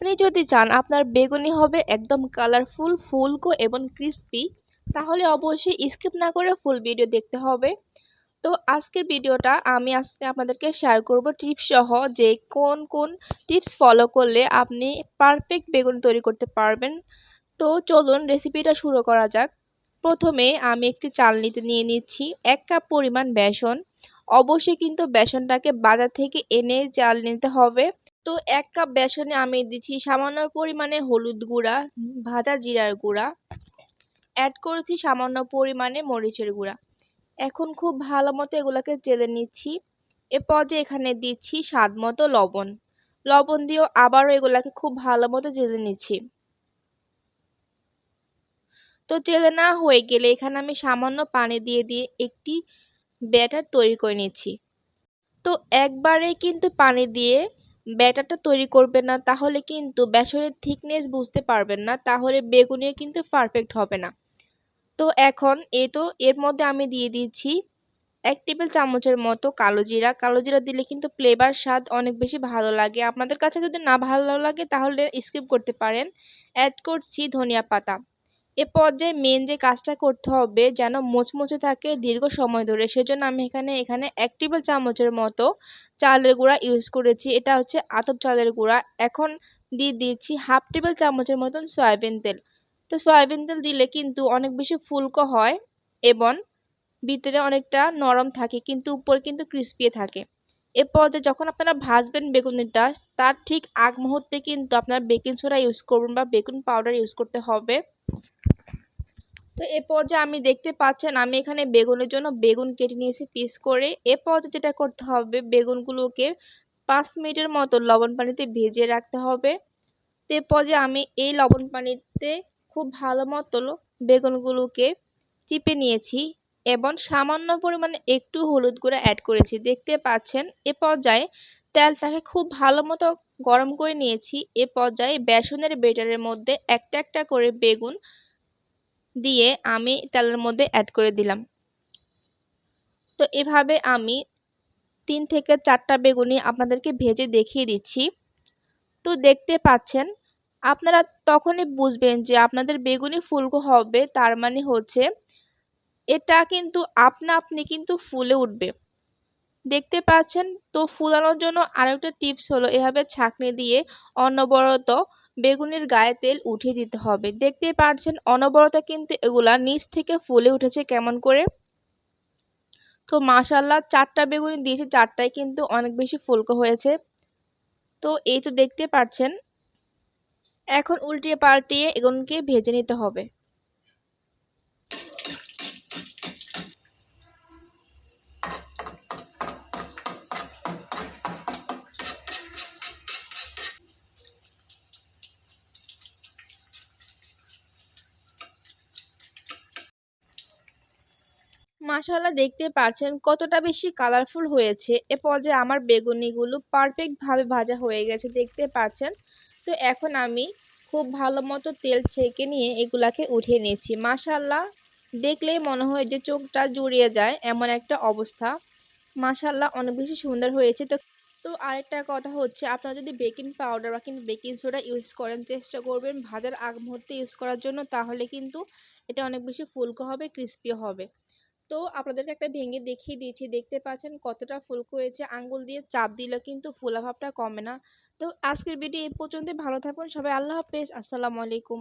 আপনি যদি চান আপনার বেগুনি হবে একদম কালারফুল ফুলকো এবং ক্রিস্পি তাহলে অবশ্যই স্কিপ না করে ফুল ভিডিও দেখতে হবে। তো আজকের ভিডিওটা আমি আজকে আপনাদেরকে শেয়ার করব টিপস সহ যে কোন কোন টিপস ফলো করলে আপনি পারফেক্ট বেগুন তৈরি করতে পারবেন। তো চলুন রেসিপিটা শুরু করা যাক। প্রথমে আমি একটি চালনিতে নিয়ে নিচ্ছি এক কাপ পরিমাণ বেসন। অবশ্যই কিন্তু বেসনটাকে বাজার থেকে এনে চাল নিতে হবে। তো এক কাপ বেসনে আমি দিচ্ছি সামান্য পরিমাণে হলুদ গুঁড়া, ভাজা জিরার গুঁড়া। অ্যাড করেছি সামান্য পরিমাণে মরিচের গুঁড়া। এখন খুব ভালো মতো এগুলোকে চেলে নিচ্ছি। এ পর্যায়ে এখানে দিচ্ছি স্বাদ মতো লবণ। লবণ দিয়েও আবারও এগুলাকে খুব ভালো মতো জেলে নিচ্ছি। তো চেলে না হয়ে গেলে এখানে আমি সামান্য পানি দিয়ে দিয়ে একটি ব্যাটার তৈরি করে নিচ্ছি। তো একবারে কিন্তু পানি দিয়ে ব্যাটারটা তৈরি করবেন না, তাহলে কিন্তু বেসনের থিকনেস বুঝতে পারবেন না, তাহলে বেগুনিও কিন্তু পারফেক্ট হবে না। তো এখন এ তো এর মধ্যে আমি দিয়ে দিচ্ছি এক টেবিল চামচের মতো কালো জিরা। কালো জিরা দিলে কিন্তু ফ্লেভার স্বাদ অনেক বেশি ভালো লাগে। আপনাদের কাছে যদি না ভালো লাগে তাহলে স্কিপ করতে পারেন। অ্যাড করছি ধনিয়া পাতা। এ পর্যায়ে মেন যে কাজটা করতে হবে যেন মোচমোচে থাকে দীর্ঘ সময় ধরে। সেজন্য আমি এখানে এখানে এক টেবিল চামচের মতো চালের গুঁড়া ইউজ করেছি। এটা হচ্ছে আতপ চালের গুঁড়া। এখন দিয়ে দিচ্ছি হাফ টেবিল চামচের মতন সয়াবিন তেল। তো সয়াবিন তেল দিলে কিন্তু অনেক বেশি ফুলকো হয় এবং ভিতরে অনেকটা নরম থাকে, কিন্তু উপরে কিন্তু ক্রিস্পি থাকে। এ পর্যায়ে যখন আপনারা ভাজবেন বেগুনিটা, তার ঠিক আগ মুহূর্তে কিন্তু আপনারা বেকিং সোডা ইউজ করবেন বা বেগুন পাউডার ইউজ করতে হবে। তো এ পর্যায়ে আমি দেখতে পাচ্ছেন আমি এখানে বেগুনের জন্য বেগুন কেটে নিয়েছি পিস করে। এ পর্যায়ে যেটা করতে হবে, বেগুনগুলোকে পাঁচ মিনিটের মতো লবণ পানিতে ভেজে রাখতে হবে। তো এ পর্যায়ে আমি এই লবণ পানিতে খুব ভালো মতো বেগুনগুলোকে চিপে নিয়েছি এবং সামান্য পরিমাণে একটু হলুদ গুঁড়া অ্যাড করেছি। দেখতে পাচ্ছেন এ পর্যায়ে তেলটাকে খুব ভালো মতো গরম করে নিয়েছি। এ পর্যায়ে বেসনের বেটারের মধ্যে একটা একটা করে বেগুন দিয়ে আমি তেলের মধ্যে অ্যাড করে দিলাম। তো এভাবে আমি তিন থেকে চারটা বেগুনি আপনাদেরকে ভেজে দেখিয়ে দিচ্ছি। তো দেখতে পাচ্ছেন, আপনারা তখনই বুঝবেন যে আপনাদের বেগুনি ফুলকো হবে, তার মানে হচ্ছে এটা কিন্তু আপনা আপনি কিন্তু ফুলে উঠবে। দেখতে পাচ্ছেন, তো ফুলানোর জন্য আরেকটা টিপস হলো এভাবে ছাঁকনি দিয়ে অনবরত বেগুনের গায়ে তেল উঠিয়ে দিতে হবে। দেখতেই পাচ্ছেন অনবরত কিন্তু এগুলা নিচ থেকে ফুলে উঠেছে কেমন করে। তো মাশাল্লাহ চারটা বেগুনি দিয়েছে, চারটায় কিন্তু অনেক বেশি ফুলকো হয়েছে। তো এই তো দেখতে পাচ্ছেন, এখন উল্টিয়ে পাল্টিয়ে এগুনকে ভেজে নিতে হবে। মাশাল্লাহ দেখতে পাচ্ছেন কতটা বেশি কালারফুল হয়েছে। এ পর্যায়ে আমার বেগুনিগুলো পারফেক্টভাবে ভাজা হয়ে গেছে, দেখতে পাচ্ছেন? তো এখন আমি খুব ভালো মতো তেল ছেঁকে নিয়ে এগুলাকে উঠিয়ে নিয়েছি মাশাল্লাহ দেখলেই মনে হয় যে চোখটা জুড়িয়ে যায় এমন একটা অবস্থা। মাশাল্লাহ অনেক বেশি সুন্দর হয়েছে। তো তো আরেকটা কথা হচ্ছে, আপনারা যদি বেকিং পাউডার বা কিন্তু বেকিং সোডা ইউজ করেন চেষ্টা করবেন, ভাজার আগ মুহূর্তে ইউজ করার জন্য, তাহলে কিন্তু এটা অনেক বেশি ফুলকো হবে ক্রিস্পিও হবে। তো আপনাদেরকে একটা ভেঙে দেখিয়ে দিয়েছি। দেখতে পাচ্ছেন কতটা ফুলকো হয়েছে। আঙ্গুল দিয়ে চাপ দিলে কিন্তু ফুলাভাবটা কমে না। তো আজকের ভিডিও এই পর্যন্তই। ভালো থাকুন। সবাই আল্লাহ হাফেজ। আসসালামু আলাইকুম।